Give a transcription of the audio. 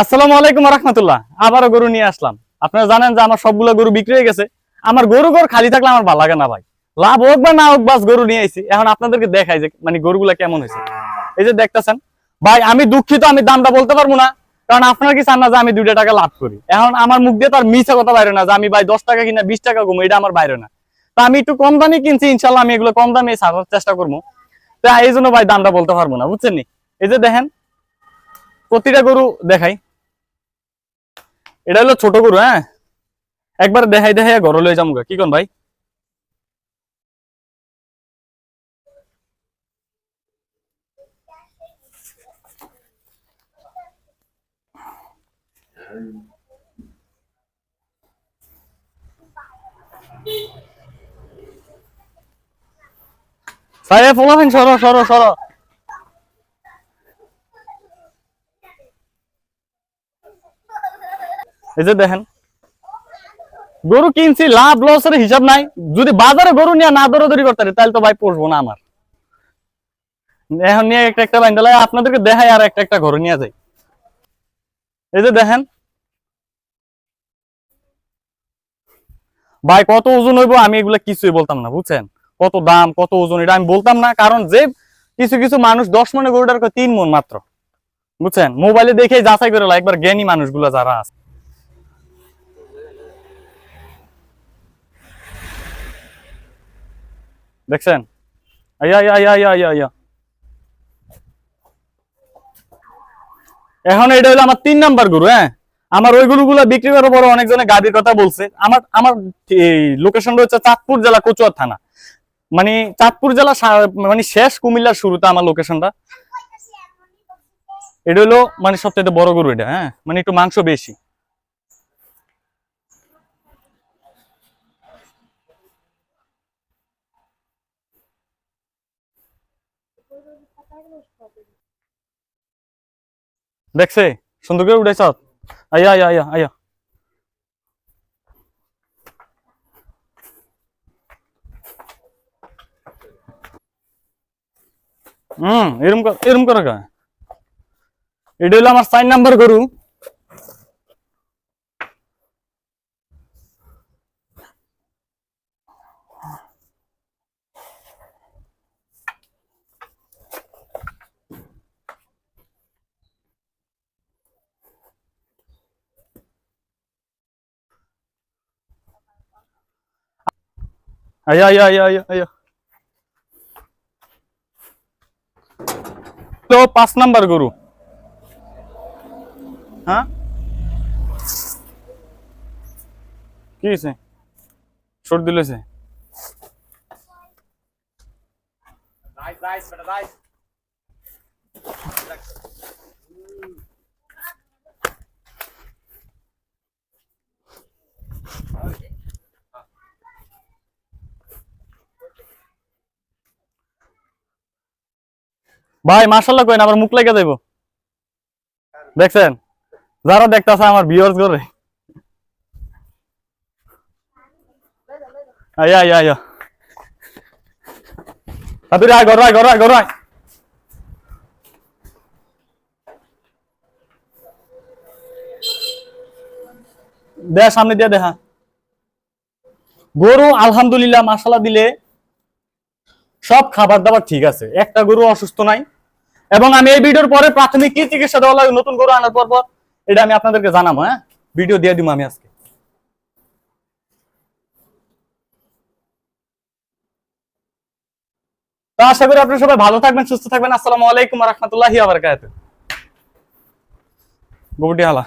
আসসালামু আলাইকুম রহমতুল্লাহ। আবারও গরু নিয়ে আসলাম। আপনারা জানেন যে আমার সবগুলো গরু বিক্রি হয়ে গেছে। আমার গরু গরু খালি থাকলে আমার ভালো লাগে না ভাই। লাভ হোক বা না হোক, বাস গরু নিয়ে আইছি। এখন আপনাদেরকে দেখাই যে মানে গরুগুলা কেমন হয়েছে। এই যে দেখতেছেন, ভাই, আমি দুঃখিত, আমি দামটা বলতে পারব না। কারণ আপনারা কি চান না যে আমি দুইটা টাকা লাভ করি? এখন আমার মুখ দিয়ে তার মিছা কথা বাইরে না যে আমি ভাই দশ টাকা কিনা বিশ টাকা কমো এটা আমার বাইরে না। তা আমি একটু কম দামে কিনছি ইনশাল্লাহ আমি এগুলো কম দামে ছাড়ার চেষ্টা করব। তা এই জন্য ভাই দামটা বলতে পারব না, বুঝছেন নি? এই যে দেখেন, প্রতিটা গরু দেখাই। এটা হলো ছোট গরু হ্যাঁ? একবার দেখাই দেখাই, ঘর লয়ে যাব কি কোন ভাই? সাহেব ফলাফেন সরো সরো সরো। এই যে দেখেন, গরু কিনছি, লাভ লসের হিসাব নাই। যদি বাজারে গরু নিয়ে না দৌড়াদৌড়ি করতে তাহলে তো ভাই পোষবো না আমার। এখন নিয়ে একটা একটা বাইন্দা লাগে আপনাদেরকে দেখাই আর একটা একটা ঘরে নিয়ে যাই। এই যে দেখেন, ভাই কত ওজন হইব আমি এগুলা কিছুই বলতাম না, বুঝছেন? কত দাম, কত ওজন, এটা আমি বলতাম না, কারণ যে কিছু কিছু মানুষ দশ মনে গরুটার তিন মন মাত্র, বুঝছেন? মোবাইলে দেখে যাচাই করে একবার জ্ঞানী মানুষগুলো যারা আছে। দেখছেন? আইয়া আইয়া আইয়া আইয়া আইয়া এখন এটা হলো আমার তিন নাম্বার গরু হ্যাঁ? আমার ওই গরুগুলো বিক্রি করার পরে অনেকজনে গাড়ির কথা বলছে। আমার আমার এই লোকেশনটা হচ্ছে চাঁদপুর জেলা কচুয়ার থানা। মানে চাঁদপুর জেলা মানে শেষ কুমিল্লার শুরুতে আমার লোকেশনটা এটা হলো মানে সবচেয়ে বড় গরু এটা হ্যাঁ? মানে একটু মাংস বেশি। দেখছে? সুন্দর করে উঠেছ আয়া আয়া আয়া আয়া। হুম এরম এরম করে এটা হলো আমার সাইন নাম্বার গরু। আয়া আয়া আয়া আয়া আয়া তো পাঁচ নাম্বার গরু হ্যাঁ কি হয়েছে শোট দিলেছে ভাই মার্শাল্লাহ কইন আমার মুখ লেগে যাইব দেখছেন? যারা দেখতেছে আমার ভিউয়ার্স করে আয়া আয়া আয়া তাড়াতাড়ি আয় সামনে দিয়ে দেখা গরু, আলহামদুলিল্লাহ মাসালা দিলে সব খাবার দাবার ঠিক আছে। একটা গরু অসুস্থ নাই। এবং আমি এই ভিডিওর পরে প্রাথমিক কি চিকিৎসা দেওয়া লাগে, নতুন গরু আনার পর পর, এটা আমি আপনাদেরকে জানাব হ্যাঁ? ভিডিও দিয়ে দিব আমি আজকে। তো আশা করি আপনারা সবাই ভালো থাকবেন, সুস্থ থাকবেন। আসসালামু আলাইকুম রহমতুল্লাহি আবরকাত গোবটি হালা।